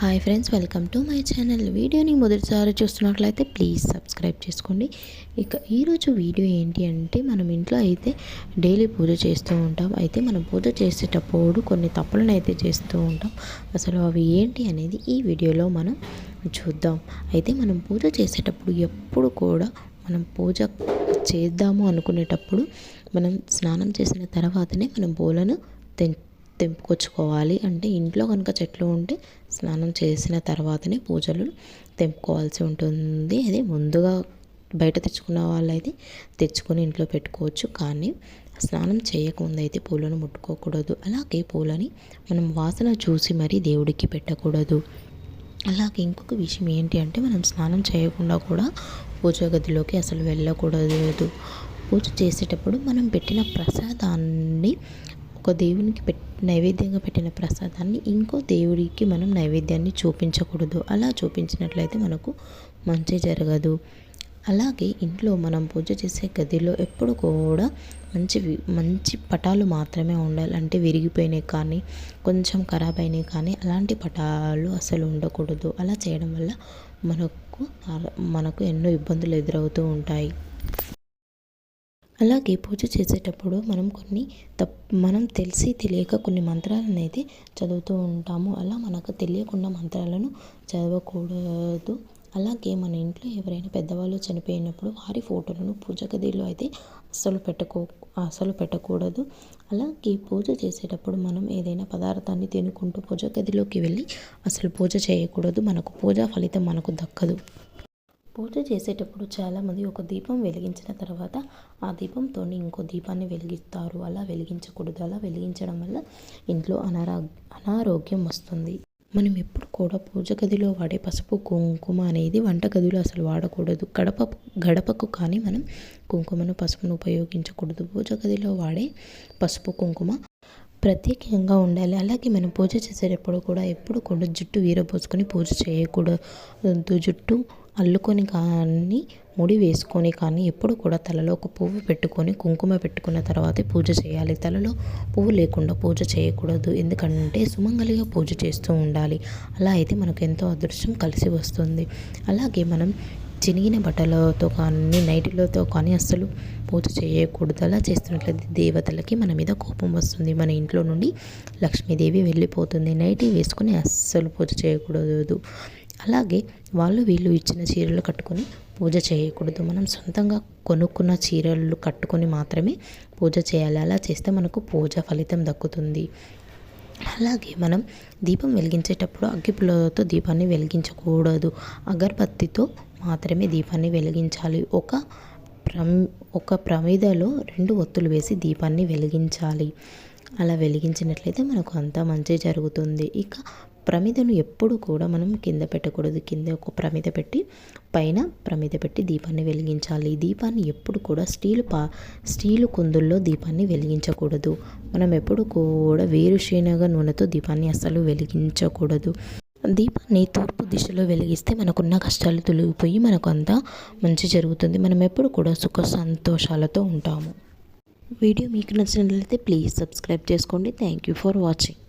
Hi friends welcome to my channel వీడియోని మొదటిసారి చూస్తున్నట్లయితే ప్లీజ్ సబ్స్క్రైబ్ చేసుకోండి. ఇక ఈరోజు వీడియో ఏంటి అంటే మనం ఇంట్లో అయితే డైలీ పూజ చేస్తూ ఉంటాం. అయితే మనం పూజ చేసేటప్పుడు కొన్ని తప్పులను అయితే చేస్తూ ఉంటాం. అసలు అవి ఏంటి అనేది ఈ వీడియోలో మనం చూద్దాం. అయితే మనం పూజ చేసేటప్పుడు ఎప్పుడు కూడా మనం పూజ చేద్దాము అనుకునేటప్పుడు మనం స్నానం చేసిన తర్వాతనే మనం పూలను తె తెంపుకొచ్చుకోవాలి. అంటే ఇంట్లో కనుక చెట్లు ఉంటే స్నానం చేసిన తర్వాతనే పూజలు తెంపుకోవాల్సి ఉంటుంది. అదే ముందుగా బయట తెచ్చుకున్న వాళ్ళైతే తెచ్చుకొని ఇంట్లో పెట్టుకోవచ్చు. కానీ స్నానం చేయకముందు అయితే పూలను ముట్టుకోకూడదు. అలాగే పూలని మనం వాసన చూసి మరీ దేవుడికి పెట్టకూడదు. అలాగే ఇంకొక విషయం ఏంటి అంటే మనం స్నానం చేయకుండా కూడా పూజ గదిలోకి అసలు వెళ్ళకూడదు. పూజ చేసేటప్పుడు మనం పెట్టిన ప్రసాదాన్ని ఒక దేవునికి పెట్ నైవేద్యంగా పెట్టిన ప్రసాదాన్ని ఇంకో దేవుడికి మనం నైవేద్యాన్ని చూపించకూడదు. అలా చూపించినట్లయితే మనకు మంచి జరగదు. అలాగే ఇంట్లో మనం పూజ చేసే గదిలో ఎప్పుడు కూడా మంచి మంచి పటాలు మాత్రమే ఉండాలి. అంటే విరిగిపోయినాయి కానీ కొంచెం ఖరాబ్ అయినాయి కానీ అలాంటి పటాలు అసలు ఉండకూడదు. అలా చేయడం వల్ల మనకు మనకు ఎన్నో ఇబ్బందులు ఎదురవుతూ ఉంటాయి. అలాగే పూజ చేసేటప్పుడు మనం కొన్ని తప్ మనం తెలిసి తెలియక కొన్ని మంత్రాలను అయితే చదువుతూ ఉంటాము. అలా మనకు తెలియకుండా మంత్రాలను చదవకూడదు. అలాగే మన ఇంట్లో ఎవరైనా పెద్దవాళ్ళు చనిపోయినప్పుడు వారి ఫోటోలను పూజ గదిలో అయితే అస్సలు పెట్టుకో అసలు పెట్టకూడదు. అలాగే పూజ చేసేటప్పుడు మనం ఏదైనా పదార్థాన్ని తినుకుంటూ పూజ గదిలోకి వెళ్ళి అసలు పూజ చేయకూడదు. మనకు పూజ ఫలితం మనకు దక్కదు. పూజ చేసేటప్పుడు చాలామంది ఒక దీపం వెలిగించిన తర్వాత ఆ దీపంతో ఇంకో దీపాన్ని వెలిగిస్తారు. అలా వెలిగించకూడదు. అలా వెలిగించడం వల్ల ఇంట్లో అనారా అనారోగ్యం వస్తుంది. మనం ఎప్పుడు కూడా పూజ గదిలో వాడే పసుపు కుంకుమ అనేది వంట గదిలో అసలు వాడకూడదు. గడప గడపకు కానీ మనం కుంకుమను పసుపును ఉపయోగించకూడదు. పూజ గదిలో వాడే పసుపు కుంకుమ ప్రత్యేకంగా ఉండాలి. అలాగే మనం పూజ చేసేటప్పుడు కూడా ఎప్పుడు కూడా జుట్టు వీరబోసుకొని పూజ చేయకూడదు. జుట్టు అల్లుకొని కానీ ముడి వేసుకొని కానీ ఎప్పుడు కూడా తలలో ఒక పువ్వు పెట్టుకొని కుంకుమ పెట్టుకున్న తర్వాతే పూజ చేయాలి. తలలో పువ్వు లేకుండా పూజ చేయకూడదు. ఎందుకంటే సుమంగలిగా పూజ చేస్తూ ఉండాలి. అలా అయితే మనకు ఎంతో అదృష్టం కలిసి వస్తుంది. అలాగే మనం చినిగిన బట్టలతో కానీ నైటిలతో కానీ అస్సలు పూజ చేయకూడదు అలా చేస్తున్నట్లయితే దేవతలకి మన మీద కోపం వస్తుంది. మన ఇంట్లో నుండి లక్ష్మీదేవి వెళ్ళిపోతుంది. నైటీ వేసుకొని అస్సలు పూజ చేయకూడదు. అలాగే వాళ్ళు వీళ్ళు ఇచ్చిన చీరలు కట్టుకొని పూజ చేయకూడదు. మనం సొంతంగా కొనుక్కున్న చీరలు కట్టుకొని మాత్రమే పూజ చేయాలి. అలా చేస్తే మనకు పూజ ఫలితం దక్కుతుంది. అలాగే మనం దీపం వెలిగించేటప్పుడు అగ్గిపుల్లతో దీపాన్ని వెలిగించకూడదు. అగరబత్తితో మాత్రమే దీపాన్ని వెలిగించాలి. ఒక ప్రమ్ ఒక ప్రమిదలో రెండు ఒత్తులు వేసి దీపాన్ని వెలిగించాలి. అలా వెలిగించినట్లయితే మనకు అంతా మంచి జరుగుతుంది. ఇక ప్రమిదను ఎప్పుడు కూడా మనం కింద పెట్టకూడదు. కింద ఒక ప్రమిద పెట్టి పైన ప్రమిద పెట్టి దీపాన్ని వెలిగించాలి. దీపాన్ని ఎప్పుడు కూడా స్టీలు పా స్టీలు కుందుల్లో దీపాన్ని వెలిగించకూడదు. మనం ఎప్పుడు కూడా వేరుశేనగ నూనెతో దీపాన్ని అస్సలు వెలిగించకూడదు. దీపాన్ని తూర్పు దిశలో వెలిగిస్తే మనకున్న కష్టాలు తొలగిపోయి మనకు అంతా మంచి జరుగుతుంది. మనం ఎప్పుడు కూడా సుఖ సంతోషాలతో ఉంటాము. వీడియో మీకు నచ్చినట్లయితే ప్లీజ్ సబ్స్క్రైబ్ చేసుకోండి. Thank you for watching.